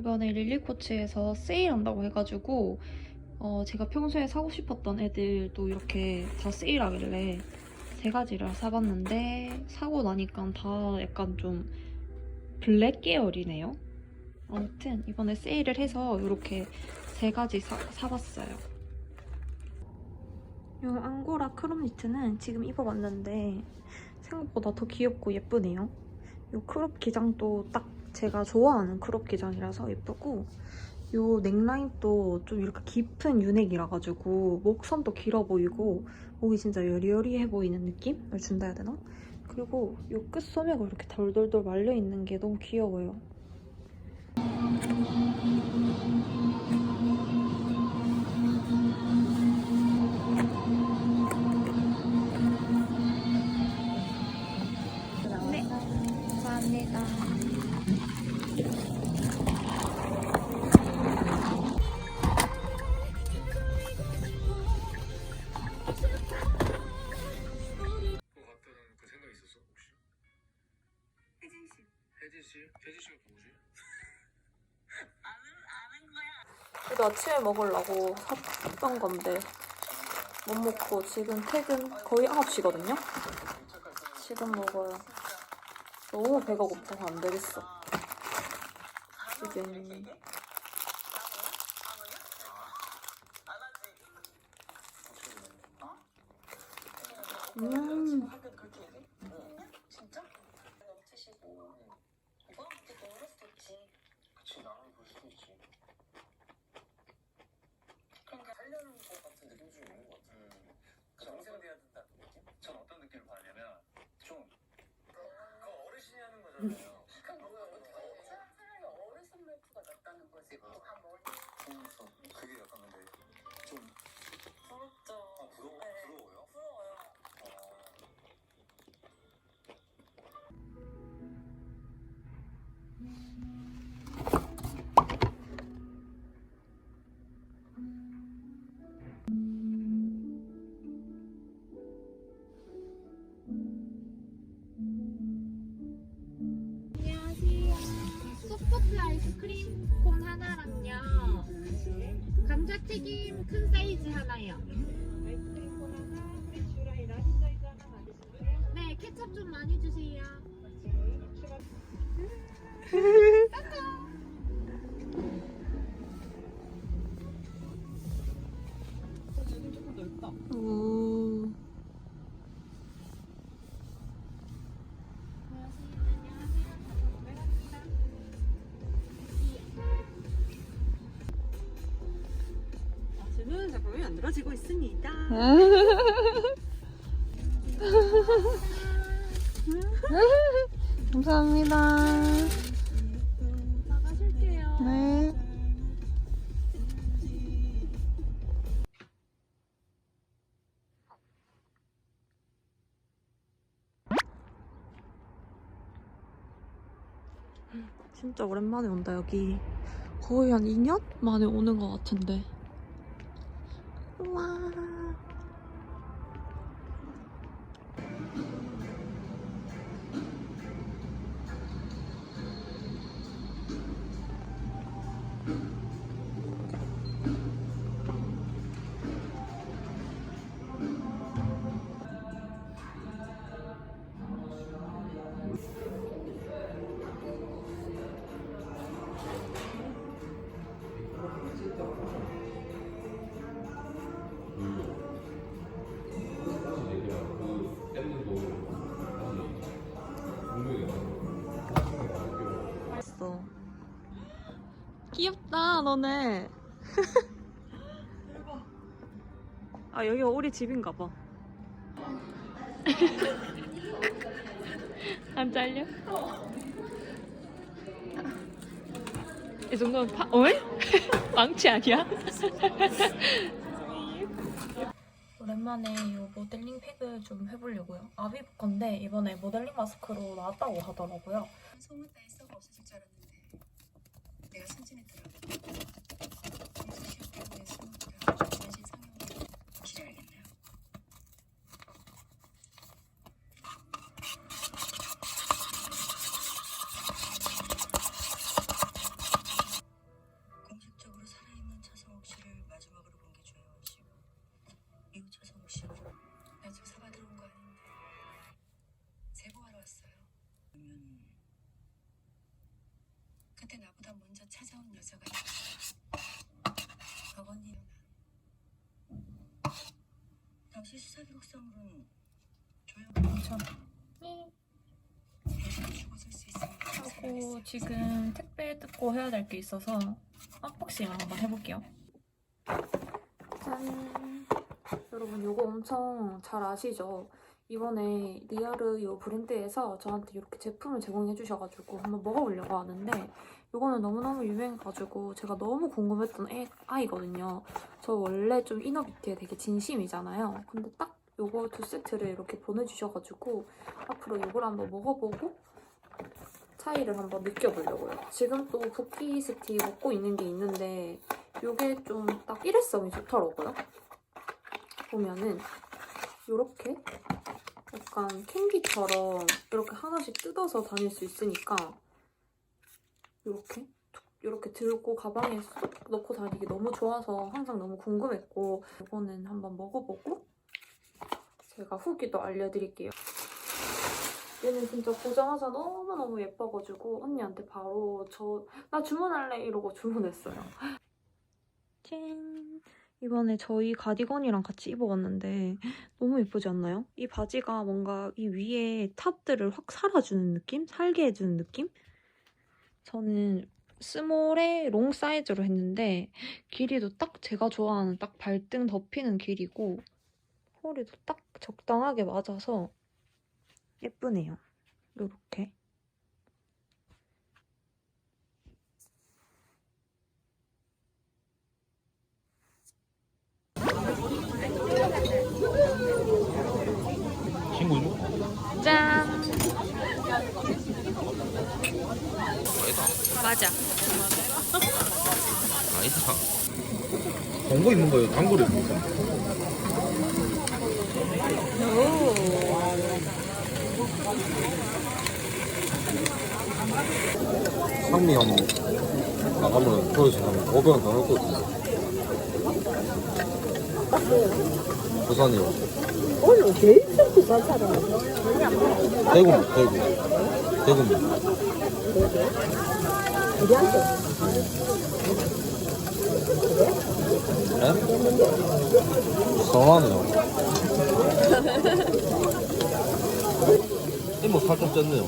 이번에 릴리코치에서 세일한다고 해가지고 어, 제가 평소에 사고 싶었던 애들도 이렇게 다 세일하길래 세 가지를 사봤는데 사고 나니까 다 약간 좀 블랙 계열이네요. 아무튼 이번에 세일을 해서 이렇게 세 가지 사, 사봤어요. 이 앙고라 크롭 니트는 지금 입어봤는데 생각보다 더 귀엽고 예쁘네요. 이 크롭 기장도 딱 제가 좋아하는 크롭 기장이라서 예쁘고 이 넥라인도 좀 이렇게 깊은 유넥이라 가지고 목선도 길어 보이고 목이 진짜 여리여리해 보이는 느낌을 준다 해야 되나? 그리고 이끝 소매가 이렇게 돌돌돌 말려 있는 게 너무 귀여워요. 혜진 씨? 혜진 씨가 누구지? 아는 아는 거야. 그래도 아침에 먹으려고 샀던 건데 못 먹고 지금 퇴근 거의 9시거든요? 지금 먹어요. 너무 배가 고파서 안 되겠어. 지금 음 학교 그렇게 얘기? 진짜? 넘치시고 오빠 그때 또 그럴 수도 있지. 그치 나는 그럴 수도 있지 그러니까 살려는 것 같은 느낌 좀 있는 것 같아 정생돼야 된다는 느낌? 전 어떤 느낌을 받냐면 좀그 어르신이 하는 거잖아요 그럼 뭐야 어떻게 사람이 어르신 말투가 낫다는 거지. 그래서 그게 약간 크림 콘 하나랑요. 감자튀김 큰 사이즈 하나요. 네, 케첩 좀 많이 주세요. 만들어지고 있습니다. 감사합니다. 나가실게요. 네. 진짜 오랜만에 온다 여기 거의 한 2년 만에 오는 것 같은데 귀엽다 너네 아 여기가 우리 집인가 봐. 안 잘려? 이 정도면 파, 어이? 망치 아니야? 오랜만에 이 모델링 팩을 좀 해보려고요. 아비브 건데 이번에 모델링 마스크로 나왔다고 하더라고요. 소문 따위 썩 없어질 줄 알았는데 내가 순진했더라고. 시험 때문에 숨었다. 전신 상영을 기다려야겠네요. 그때 나보다 먼저 찾아온 여자가 박언니 죽어질 수 있으니까 하고 지금 택배 뜯고 해야 될 게 있어서 언박싱 한번 해볼게요. 짠! 여러분 이거 엄청 잘 아시죠? 이번에 리아르 이 브랜드에서 저한테 이렇게 제품을 제공해 주셔가지고 한번 먹어보려고 하는데 이거는 너무너무 유명해가지고 제가 너무 궁금했던 애, 아이거든요. 저 원래 좀 이너비트에 되게 진심이잖아요. 근데 딱 요거 두 세트를 이렇게 보내주셔가지고 앞으로 이걸 한번 먹어보고 차이를 한번 느껴보려고요. 지금 또 붓기 스틱 먹고 있는 게 있는데 이게 좀 딱 일회성이 좋더라고요. 보면은 이렇게 약간 캔디처럼 이렇게 하나씩 뜯어서 다닐 수 있으니까 이렇게 이렇게 들고 가방에 쏙 넣고 다니기 너무 좋아서 항상 너무 궁금했고 이거는 한번 먹어보고 제가 후기도 알려드릴게요. 얘는 진짜 보자마자 너무너무 예뻐가지고 언니한테 바로 저 나 주문할래 이러고 주문했어요. 짠! 이번에 저희 가디건이랑 같이 입어봤는데 너무 예쁘지 않나요? 이 바지가 뭔가 이 위에 탑들을 확 살아주는 느낌? 살게 해주는 느낌? 저는 스몰의 롱 사이즈로 했는데 길이도 딱 제가 좋아하는 딱 발등 덮이는 길이고 허리도 딱 적당하게 맞아서 예쁘네요. 요렇게. 친구죠? 짠! 아니다. 맞아. 아니다. 광고 있는 거예요. 광고를 입는 거. 상미 형 나가면 저기서 한 500원 더 넣을 것 같은데. 부산이요. 오늘 제일 부산 사람. 대구, 대구. 대구. 네? 성하네요. 이모 살좀 쪘네요.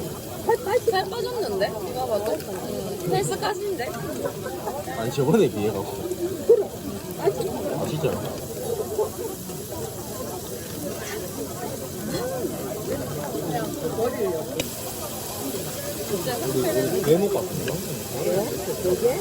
살 빠졌는데? 이거 봐도 헬스까지인데? 아니 저번에 비해 갖고. 아 진짜? 우리 우리 외모 같은데? 그때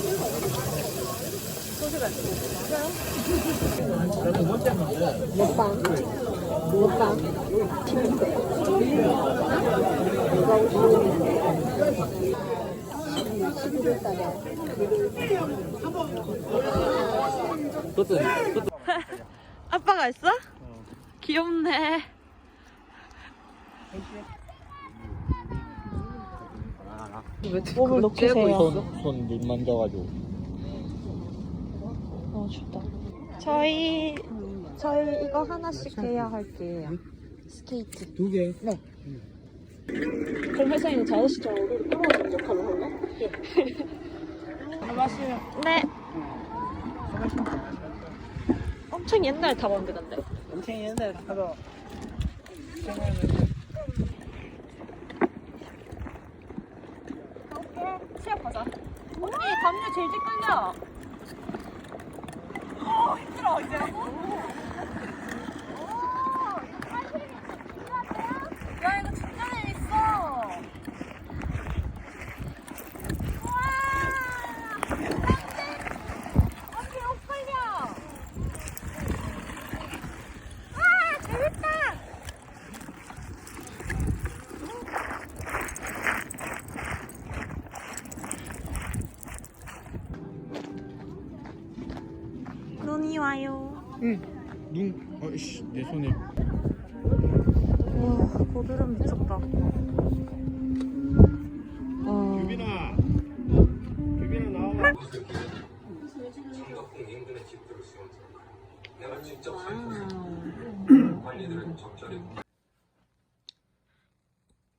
그때 아빠가 있어? 귀엽네. 몸을 세요. 손눈 만져가지고. 어, 춥다. 저희, 저희 이거 하나씩 해야 할게요. 스케이트. 두 개. 그럼 회사에는 저 아저씨처럼 우리를 끌어주는 역할을 할래? 네. 엄청 옛날 타봤는데, 근데. 엄청 옛날에 타도 시합하자. 언니, 담요 제일 끌려. 어, 힘들어, 이제. 야, 이거 진짜 재밌어. 눈이 와요. 눈, 어이씨, 내 손에. 와, 고드름 미쳤다. 와. 유빈아, 유빈아 나와.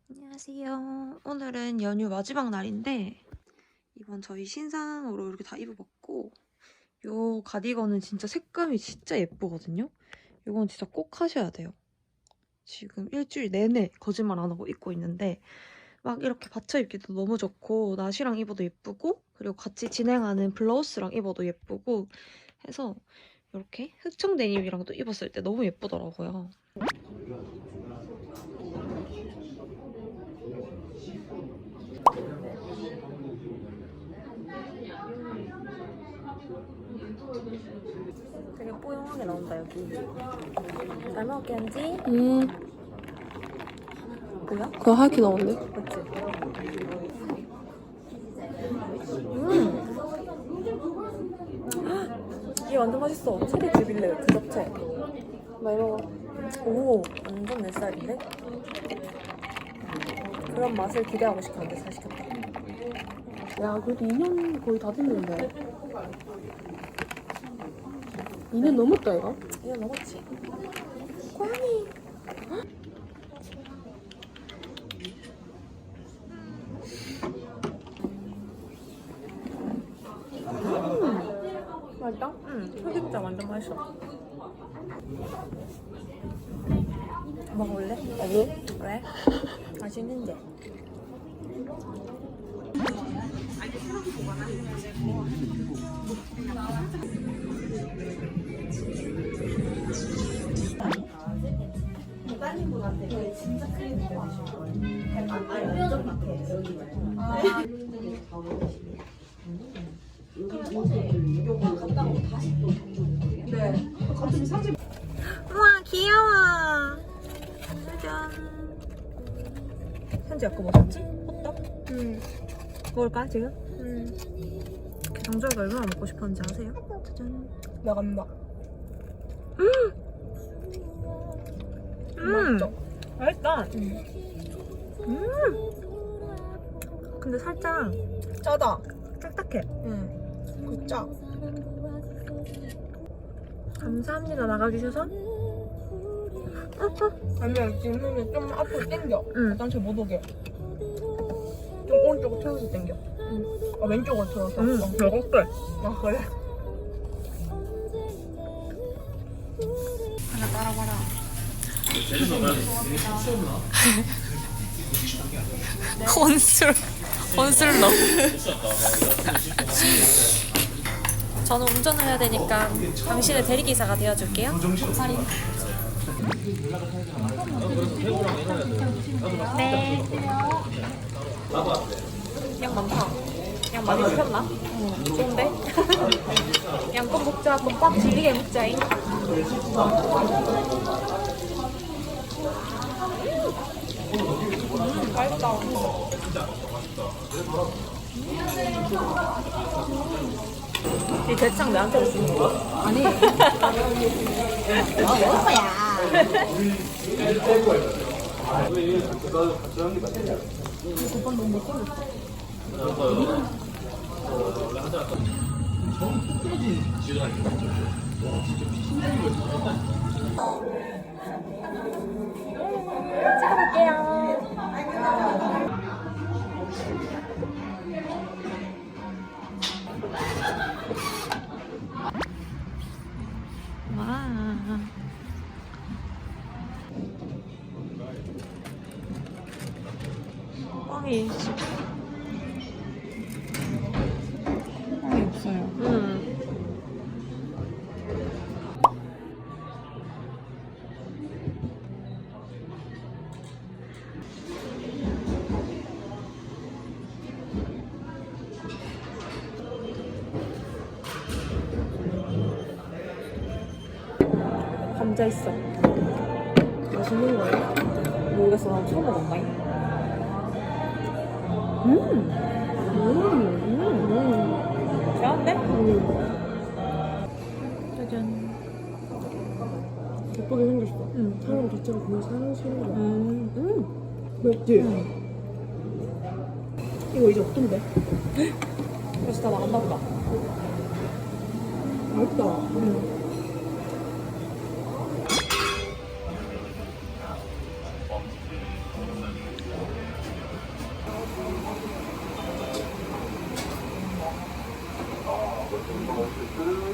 안녕하세요. 오늘은 연휴 마지막 날인데 여러분 저희 신상으로 이렇게 다 입어봤고 요 가디건은 진짜 색감이 진짜 예쁘거든요. 이건 진짜 꼭 하셔야 돼요. 지금 일주일 내내 거짓말 안 하고 입고 있는데 막 이렇게 받쳐 입기도 너무 좋고 나시랑 입어도 예쁘고 그리고 같이 진행하는 블라우스랑 입어도 예쁘고 해서 이렇게 흑청 데님이랑도 입었을 때 너무 예쁘더라고요. 뽀용하게 나온다 여기. 잘 먹을게 한지. 음, 뭐야? 그거 하얗게 나오는데? 맞지? 음. 이게 완전 맛있어. 체리 즙일래 그 잡채. 많이 먹어. 오, 완전 내 스타일인데? 그런 맛을 기대하고 싶었는데 잘 시켰다. 야, 그래도 2년 거의 다 됐는데. 2년 넘었다, 이거? 이거 먹었지? 맛있다? 응, 흑임자 완전 맛있어. 먹어볼래? 아니. 왜? 맛있는데. 우와 귀여워 짜잔 현지 아까 뭐 샀지? 호떡? 응 먹을까 지금? 응 정조이가 얼마나 먹고 싶었는지 아세요? 짜잔 나간다. 음 맛있다 음 근데 살짝 짜다. 딱딱해 응. 그 짜. 감사합니다 나가주셔서 아니야, 지금 손이 좀 앞으로 당겨. 응. 난잘못 오게. 좀 오른쪽으로 틀어서 당겨. 아, 왼쪽으로 틀어서. 응 어. 먹을게 아, 그래? 하나 따라봐라. 혼술 혼술로 저는 운전을 해야 되니까 당신의 대리기사가 되어줄게요. 네. 양 많다. 양 많이? 응. 좋은데? 양껏 먹자 꽉 질리게 먹자잉 이 대창 나한테 주는 거야? 아니. 아, 먹을 거야. 와. 감자 있어. 맛있는 거예요? 모르겠어. 난 처음 먹어봐. 음. 음, 음, 좋아한데? 음. 짜잔. 예쁘게 생겼어. 응. 사람 자체가 그냥 사랑스러운 거야. 음. 음. 맞지? 이거 이제 없던데? 그래서 다 나간다 보다. 맛있다. 마음 에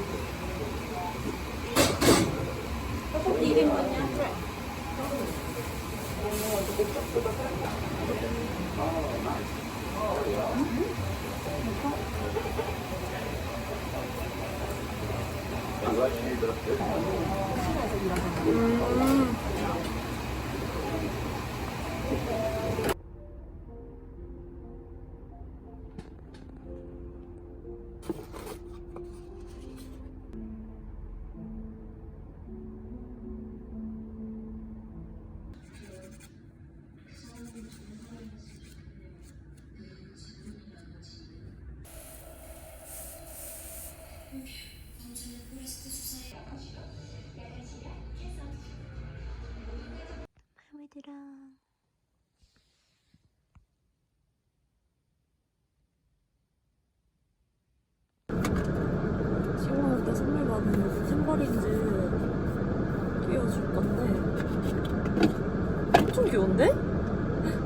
귀여운데?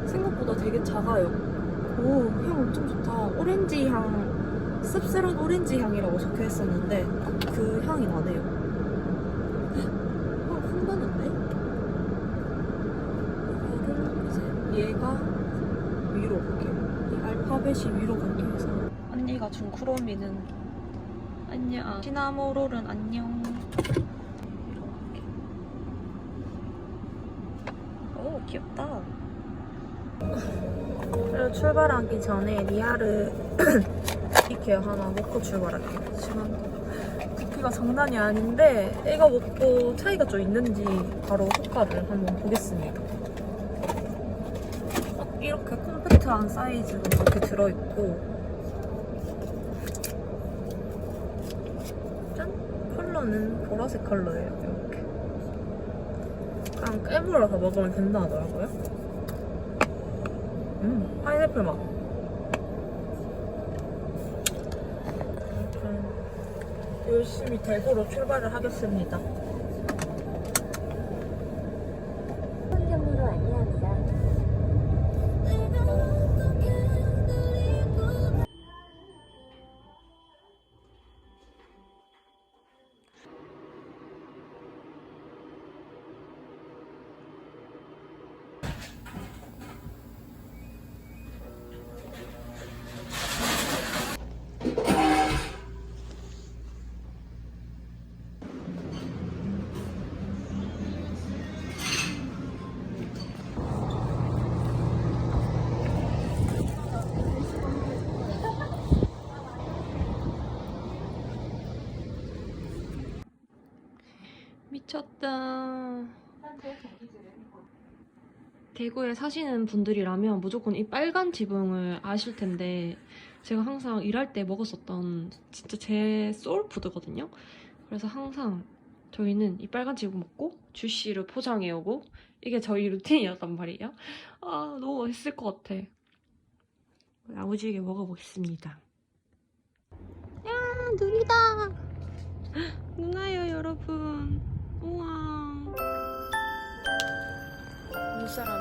생각보다 되게 작아요. 오, 향 엄청 좋다. 오렌지 향, 씁쓸한 오렌지 향이라고 적혀 있었는데 딱 그 향이 나네요. 이거를 이제 얘가 위로 이렇게 이 알파벳이 위로 감겨서 언니가 준 쿠로미는 안녕 시나모롤은 안녕 이렇게 오 귀엽다 그리고 출발하기 전에 리아를 이케어 하나 먹고 출발할게요. 지금 부피가 장난이 아닌데 이거 먹고 차이가 좀 있는지 바로 효과를 한번 보겠습니다. 어, 이렇게 콤팩트한 사이즈로 이렇게 들어있고. 짠! 컬러는 보라색 컬러예요 이렇게. 그냥 깨물어서 먹으면 된다 하더라고요 음 파인애플 맛. 음, 열심히 대구로 출발을 하겠습니다 미쳤다. 대구에 사시는 분들이라면 무조건 이 빨간 지붕을 아실 텐데 제가 항상 일할 때 먹었었던 진짜 제 소울푸드거든요. 그래서 항상 저희는 이 빨간 지붕 먹고 주시를 포장해 오고 이게 저희 루틴이었단 말이에요. 아 너무 맛있을 것 같아. 야무지게 먹어보겠습니다. 야 눈이다. 누나요 여러분. 사람이 되어보고